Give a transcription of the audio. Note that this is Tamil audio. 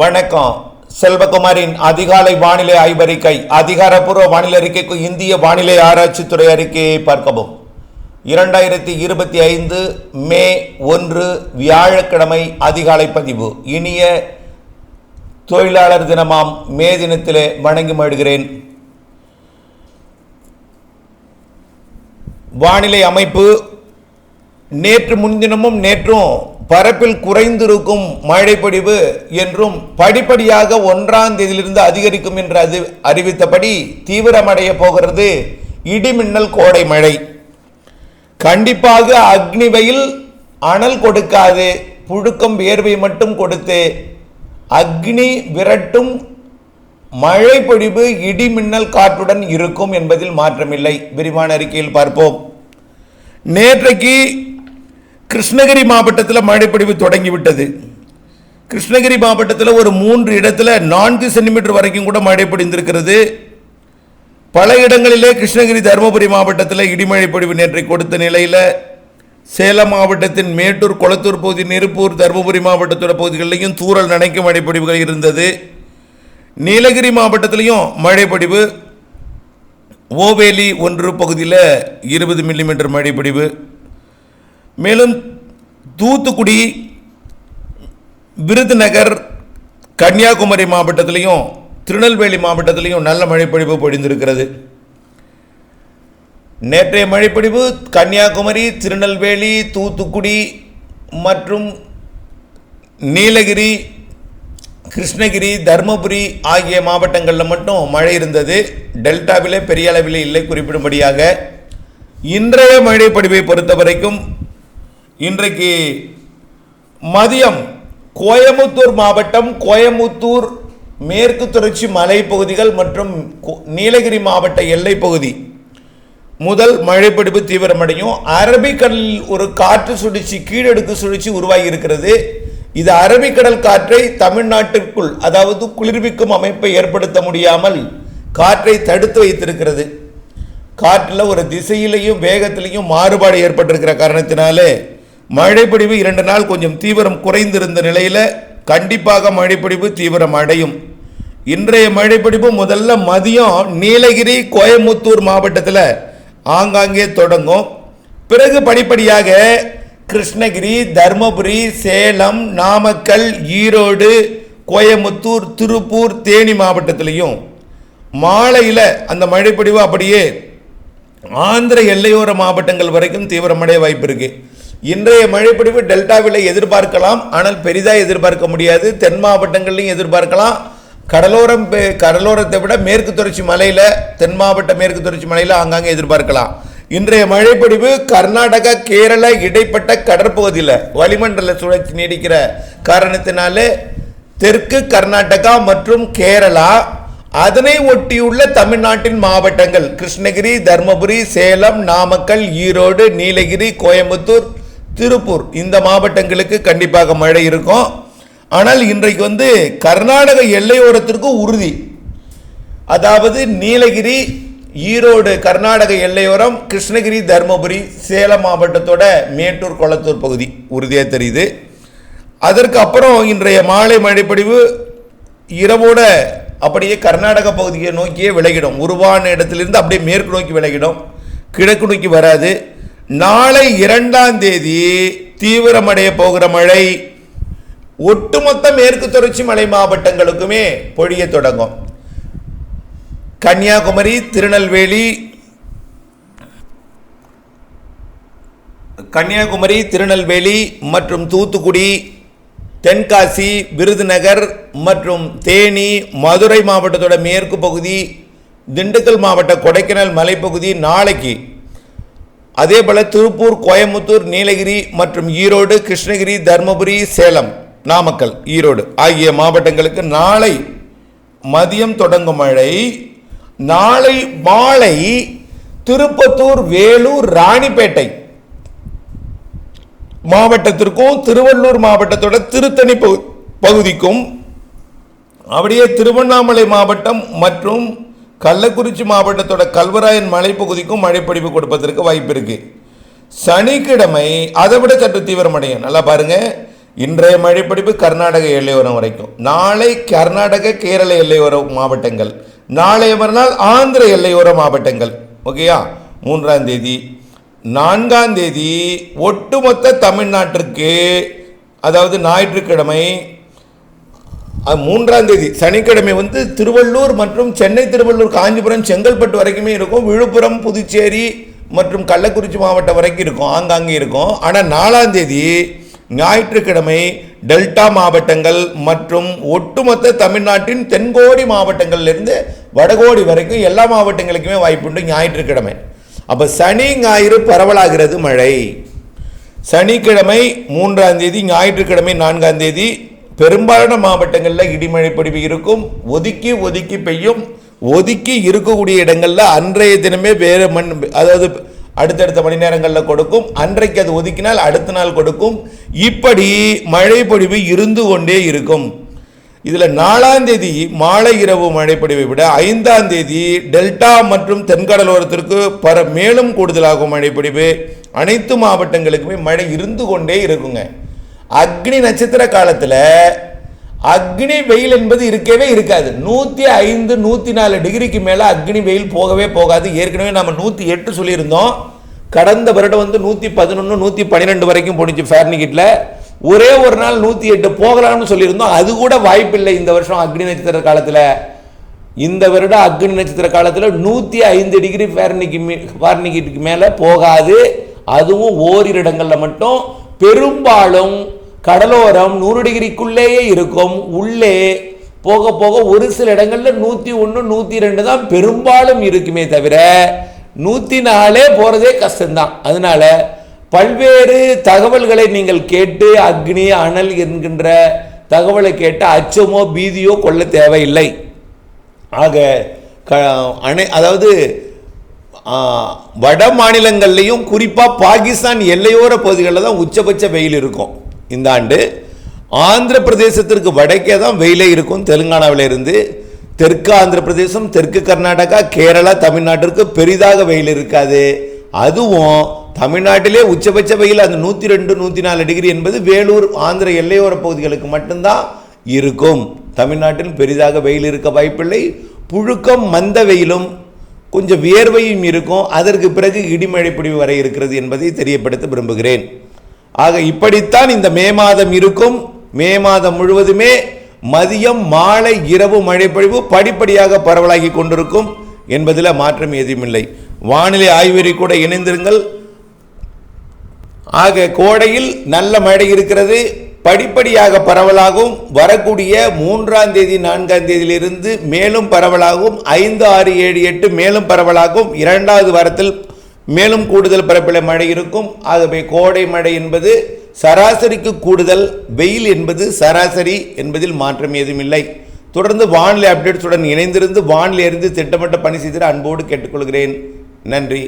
வணக்கம். செல்வகுமாரின் அதிகாலை வானிலை ஆய்வறிக்கை அதிகாரப்பூர்வ வானிலை அறிக்கைக்கு இந்திய வானிலை ஆராய்ச்சித்துறை அறிக்கையை பார்க்கவும். இரண்டாயிரத்தி இருபத்தி ஐந்து மே ஒன்று வியாழக்கிழமை அதிகாலை பதிவு. இனிய தொழிலாளர் தினமாம். மே தினத்திலே வணங்கி மாடுகிறேன் வானிலை அமைப்பு நேற்று முன்தினமும் நேற்றும் பரப்பில் குறைந்திருக்கும் மழைப்பொழிவு என்றும் படிப்படியாக ஒன்றாம் தேதியிலிருந்து அதிகரிக்கும் என்று அது அறிவித்தபடி தீவிரமடைய போகிறது இடிமின்னல் கோடை மழை. கண்டிப்பாக அக்னிவையில் அனல் கொடுக்காது புழுக்கம் வியர்வை மட்டும் கொடுத்து அக்னி விரட்டும் மழை பொழிவு இடிமின்னல் காற்றுடன் இருக்கும் என்பதில் மாற்றமில்லை. விரிவான அறிக்கையில் பார்ப்போம். நேற்றைக்கு கிருஷ்ணகிரி மாவட்டத்தில் மழைப்பொழிவு தொடங்கிவிட்டது. கிருஷ்ணகிரி மாவட்டத்தில் ஒரு மூன்று இடத்துல நான்கு சென்டிமீட்டர் வரைக்கும் கூட மழை பொழிந்திருக்கிறது. பல இடங்களிலே கிருஷ்ணகிரி தருமபுரி மாவட்டத்தில் இடிமழை பொழிவு நேற்றை கொடுத்த நிலையில் சேலம் மாவட்டத்தின் மேட்டூர் கொளத்தூர் பகுதி நெருப்பூர் தருமபுரி மாவட்டத்தோட பகுதிகளிலையும் தூரல் நினைக்கும் மழைப்பொழிவுகள் இருந்தது. நீலகிரி மாவட்டத்திலையும் மழைப்பொழிவு. ஓவேலி ஒன்று பகுதியில் இருபது மில்லிமீட்டர் மழைப்பொழிவு. மேலும் தூத்துக்குடி விருதுநகர் கன்னியாகுமரி மாவட்டத்திலையும் திருநெல்வேலி மாவட்டத்திலையும் நல்ல மழைப்பொழிவு பொழிந்திருக்கிறது. நேற்றைய மழைப்பொழிவு கன்னியாகுமரி திருநெல்வேலி தூத்துக்குடி மற்றும் நீலகிரி கிருஷ்ணகிரி தருமபுரி ஆகிய மாவட்டங்களில் மட்டும் மழை இருந்தது. டெல்டாவிலே பெரிய அளவில் இல்லை குறிப்பிடும்படியாக. இன்றைய மழைப்பொழிவை பொறுத்த வரைக்கும் இன்றைக்கு மதியம் கோயமுத்தூர் மாவட்டம் கோயமுத்தூர் மேற்கு தொடர்ச்சி மலைப்பகுதிகள் மற்றும் நீலகிரி மாவட்ட எல்லைப்பகுதி முதல் மழைப்பிடிப்பு தீவிரமடையும். அரபிக்கடலில் ஒரு காற்று சுழற்சி கீழடுக்கு சுழற்சி உருவாகி இருக்கிறது இது அரபிக்கடல் காற்றை தமிழ்நாட்டிற்குள் அதாவது குளிர்விக்கும் அமைப்பை ஏற்படுத்த முடியாமல் காற்றை தடுத்து வைத்திருக்கிறது. காற்றில் ஒரு திசையிலையும் வேகத்திலையும் மாறுபாடு ஏற்பட்டிருக்கிற காரணத்தினாலே மழைப்பொழிவு இரண்டு நாள் கொஞ்சம் தீவிரம் குறைந்திருந்த நிலையில் கண்டிப்பாக மழைப்பொழிவு தீவிரம் அடையும். இன்றைய மழைப்பொழிவு முதல்ல மதியம் நீலகிரி கோயமுத்தூர் மாவட்டத்தில் ஆங்காங்கே தொடங்கும். பிறகு படிப்படியாக கிருஷ்ணகிரி தர்மபுரி சேலம் நாமக்கல் ஈரோடு கோயமுத்தூர் திருப்பூர் தேனி மாவட்டத்திலையும் மாலையில் அந்த மழைப்பொழிவு அப்படியே ஆந்திர எல்லையோர மாவட்டங்கள் வரைக்கும் தீவிரமடைய வாய்ப்பு இருக்குது இன்றைய மழைப்பொழிவு டெல்டாவில் எதிர்பார்க்கலாம் ஆனால் பெரிதாக எதிர்பார்க்க முடியாது. தென் மாவட்டங்கள்லையும் எதிர்பார்க்கலாம். கடலோரம் பெ- கடலோரத்தை விட மேற்கு தொடர்ச்சி மலையில் தென் மாவட்ட மேற்கு தொடர்ச்சி மலையில் ஆங்காங்கே எதிர்பார்க்கலாம். இன்றைய மழைப்பொழிவு கர்நாடகா கேரள இடைப்பட்ட கடற்பகுதியில் வளிமண்டல சுழற்சி நீடிக்கிற காரணத்தினாலே தெற்கு கர்நாடகா மற்றும் கேரளா அதனை ஒட்டியுள்ள தமிழ்நாட்டின் மாவட்டங்கள் கிருஷ்ணகிரி தர்மபுரி சேலம் நாமக்கல் ஈரோடு நீலகிரி கோயம்புத்தூர் திருப்பூர். இந்த மாவட்டங்களுக்கு கண்டிப்பாக மழை இருக்கும். ஆனால் இன்றைக்கு வந்து கர்நாடக எல்லையோரத்திற்கு உறுதி. அதாவது நீலகிரி ஈரோடு கர்நாடக எல்லையோரம் கிருஷ்ணகிரி தருமபுரி சேலம் மாவட்டத்தோட மேட்டூர் கொளத்தூர் பகுதி உறுதியாக தெரியுது. அதற்கு அப்புறம் இன்றைய மாலை மழைப்பொழிவு இரவோட அப்படியே கர்நாடக பகுதியை நோக்கியே விலகிடும். உருவான இடத்திலிருந்து அப்படியே மேற்கு நோக்கி விலகிடும். கிழக்கு நோக்கி வராது. நாளை இரண்டாம் தேதி தீவிரமடைய போகிற மழை ஒட்டுமொத்த மேற்கு தொடர்ச்சி மலை மாவட்டங்களுக்குமே பொழிய தொடங்கும். கன்னியாகுமரி திருநெல்வேலி கன்னியாகுமரி திருநெல்வேலி மற்றும் தூத்துக்குடி தென்காசி விருதுநகர் மற்றும் தேனி மதுரை மாவட்டத்தோட மேற்கு பகுதி திண்டுக்கல் மாவட்ட கொடைக்கானல் மலைப்பகுதி நாளைக்கு அதே போல திருப்பூர் கோயம்புத்தூர் நீலகிரி மற்றும் ஈரோடு கிருஷ்ணகிரி தர்மபுரி சேலம் நாமக்கல் ஈரோடு ஆகிய மாவட்டங்களுக்கு நாளை மதியம் தொடங்கும் மழை. நாளை மாலை திருப்பத்தூர் வேலூர் ராணிப்பேட்டை மாவட்டத்திற்கும் திருவள்ளூர் மாவட்டத்தோட திருத்தணி பகு- பகுதிக்கும் அப்படியே திருவண்ணாமலை மாவட்டம் மற்றும் கள்ளக்குறிச்சி மாவட்டத்தோட கல்வராயன் மலைப்பகுதிக்கும் மழைப்பொழிவு கொடுப்பதற்கு வாய்ப்பு இருக்கு. சனிக்கிழமை அதை விட சற்று தீவிரமடையும். நல்லா பாருங்க. இன்றைய மழைப்பிடிப்பு கர்நாடக எல்லையோரம் வரைக்கும். நாளை கர்நாடக கேரள எல்லையோர மாவட்டங்கள். நாளைய மறுநாள் ஆந்திர எல்லையோர மாவட்டங்கள். ஓகேயா? மூன்றாம் தேதி. நான்காம் தேதி ஒட்டுமொத்த தமிழ்நாட்டிற்கு அதாவது ஞாயிற்றுக்கிழமை மூன்றாம் தேதி. சனிக்கிழமை வந்து திருவள்ளூர் மற்றும் சென்னை திருவள்ளூர் காஞ்சிபுரம் செங்கல்பட்டு வரைக்குமே இருக்கும். விழுப்புரம் புதுச்சேரி மற்றும் கள்ளக்குறிச்சி மாவட்டம் வரைக்கும் இருக்கும். ஆங்காங்கே இருக்கும். ஆனால் நாலாம் தேதி ஞாயிற்றுக்கிழமை டெல்டா மாவட்டங்கள் மற்றும் ஒட்டுமொத்த தமிழ்நாட்டின் தென்கோடி மாவட்டங்கள்லேருந்து வடகோடி வரைக்கும் எல்லா மாவட்டங்களுக்குமே வாய்ப்புண்டு ஞாயிற்றுக்கிழமை. அப்போ சனி ஞாயிறு பரவலாகிறது மழை. சனிக்கிழமை மூன்றாம் தேதி ஞாயிற்றுக்கிழமை நான்காம் தேதி பெரும்பாலான மாவட்டங்களில் இடிமழை பொழிவு இருக்கும். ஒதுக்கி ஒதுக்கி பெய்யும். ஒதுக்கி இருக்கக்கூடிய இடங்களில் அன்றைய தினமே வேறு மண் அதாவது அடுத்தடுத்த மணி நேரங்களில் கொடுக்கும். அன்றைக்கு அது ஒதுக்கினால் அடுத்த நாள் கொடுக்கும். இப்படி மழை பொழிவு இருந்து கொண்டே இருக்கும். இதில் நாலாம் தேதி மாலை இரவு மழைப்பொழிவை விட ஐந்தாம் தேதி டெல்டா மற்றும் தென்கடலோரத்திற்கு பர மேலும் கூடுதலாகும் மழைப்பொழிவு அனைத்து மாவட்டங்களுக்குமே மழை இருந்து கொண்டே இருக்குங்க. அக்னி நட்சத்திர காலத்தில் அக்னி வெயில் என்பது இருக்கவே இருக்காது. நூற்றி ஐந்து நூற்றி நாலு டிகிரிக்கு மேலே அக்னி வெயில் போகவே போகாது. ஏற்கனவே நம்ம நூற்றி எட்டு சொல்லியிருந்தோம். கடந்த வருடம் வந்து நூற்றி பதினொன்று நூற்றி பன்னிரெண்டு வரைக்கும் போணுச்சு ஃபேர்னிகிட்டில் ஒரே ஒரு நாள் நூற்றி எட்டு போகலாம்னு சொல்லியிருந்தோம். அது கூட வாய்ப்பில்லை இந்த வருஷம் அக்னி நட்சத்திர காலத்தில். இந்த வருடம் அக்னி நட்சத்திர காலத்தில் நூற்றி ஐந்து டிகிரி ஃபேர்னிக்கு ஃபேர்னிகிட்டுக்கு மேலே போகாது. அதுவும் ஓரிரு இடங்களில் மட்டும். பெரும்பாலும் கடலோரம் நூறு டிகிரிக்குள்ளேயே இருக்கும். உள்ளே போக போக ஒரு சில இடங்களில் நூற்றி ஒன்று நூற்றி ரெண்டு தான் பெரும்பாலும் இருக்குமே தவிர நூற்றி நாலே போகிறதே கஷ்டம்தான். அதனால பல்வேறு தகவல்களை நீங்கள் கேட்டு அக்னி அனல் என்கின்ற தகவலை கேட்டு அச்சமோ பீதியோ கொள்ள தேவையில்லை. ஆக க அணை அதாவது வட மாநிலங்கள்லேயும் குறிப்பாக பாகிஸ்தான் எல்லையோர பகுதிகளில் தான் உச்சபட்ச வெயில் இருக்கும். இந்த ஆண்டு ஆந்திர பிரதேசத்திற்கு வடக்கே தான் வெயிலே இருக்கும். தெலுங்கானாவில் இருந்து தெற்கு ஆந்திர பிரதேசம் தெற்கு கர்நாடகா கேரளா தமிழ்நாட்டிற்கு பெரிதாக வெயில் இருக்காது. அதுவும் தமிழ்நாட்டிலே உச்சபட்ச வெயில் அந்த நூற்றி ரெண்டு நூற்றி நாலு டிகிரி என்பது வேலூர் ஆந்திர எல்லையோர பகுதிகளுக்கு மட்டும்தான் இருக்கும். தமிழ்நாட்டில் பெரிதாக வெயில் இருக்க வாய்ப்பில்லை. புழுக்கம் மந்த வெயிலும் கொஞ்சம் வியர்வையும் இருக்கும். அதற்கு பிறகு இடிமழை பிடிவு வரை இருக்கிறது என்பதை தெரியப்படுத்த விரும்புகிறேன். ஆக இப்படித்தான் இந்த மே மாதம் இருக்கும். மே மாதம் முழுவதுமே மதியம் மாலை இரவு மழைப்பொழிவு படிப்படியாக பரவலாகி கொண்டிருக்கும் என்பதில் மாற்றம் எதுவுமில்லை வானிலை ஆய்வறி கூட இணைந்திருங்கள். ஆக கோடையில் நல்ல மழை இருக்கிறது. படிப்படியாக பரவலாகும். வரக்கூடிய மூன்றாம் தேதி நான்காம் தேதியிலிருந்து மேலும் பரவலாகும். ஐந்து ஆறு ஏழு எட்டு மேலும் பரவலாகும். இரண்டாவது வாரத்தில் மேலும் கூடுதல் பரப்பில் மழை இருக்கும். ஆகவே கோடை மழை என்பது சராசரிக்கு கூடுதல் வெயில் என்பது சராசரி என்பதில் மாற்றம் ஏதும் இல்லை. தொடர்ந்து வானிலை அப்டேட்ஸுடன் இணைந்திருந்து வானிலை அறிந்து திட்டமிட்ட பணி செய்திட அன்போடு கேட்டுக்கொள்கிறேன். நன்றி.